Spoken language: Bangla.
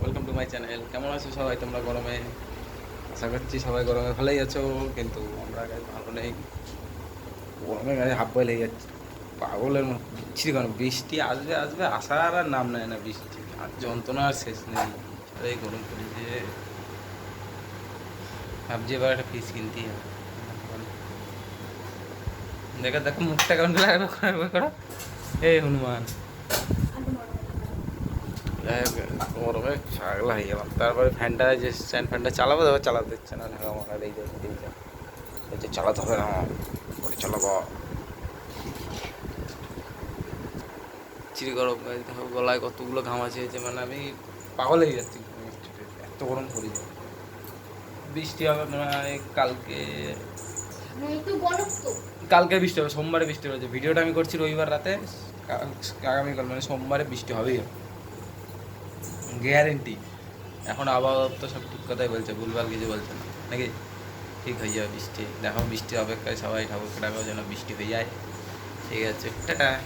ওয়েলকাম টু মাই চ্যানেল কেমন আছো সবাই? তোমরা গরমে আশা করছি সবাই গরমে ভালোই আছো, কিন্তু আমরা গায়ে ভালো নেই। গরমে গায়ে হাফ বয়েল হয়ে যাচ্ছে। পাগলের বিচ্ছিরি কারণ বৃষ্টি আসবে আসবে, আসার আর নাম নেয় না বৃষ্টি। আর যন্ত্রণা আর শেষ নেই। এই গরম পড়েছে ভাবছি এবার একটা ফিস কিনতেই হবে। দেখো দেখো, মুখটা কেমন করো। এই হনুমান। গরমে ছাগলা হয়ে গেলাম। তারপরে ফ্যানটা যে স্ট্যান্ড ফ্যানটা চালাবো তারপর চালাতে দিচ্ছে না ঢাকা মাকা এই যে এই যে। চালাতে হবে না পরে চালাবো। চিরি গরম গলায় কতগুলো ঘাম আছে যে মানে আমি পাগল হয়ে যাচ্ছি। এত গরম পড়ে যায়। বৃষ্টি হবে মনে হয় কালকে। কালকে বৃষ্টি হবে সোমবারে বৃষ্টি হয়েছে ভিডিওটা আমি করছি রবিবার রাতে আগামীকাল মানে সোমবারে বৃষ্টি হবেই। হবে গ্যারেন্টি। এখন আবহাওয়া তো সব ঠিক কথাই বলছে, ভুলভাল কিছু বলছে না। নাকি? ঠিক হয়ে যাবে বৃষ্টি। দেখো বৃষ্টি অপেক্ষায় সবাই ঠাকুরকে ডাকাও যেন বৃষ্টি হয়ে যায়। ঠিক আছে, টাটা।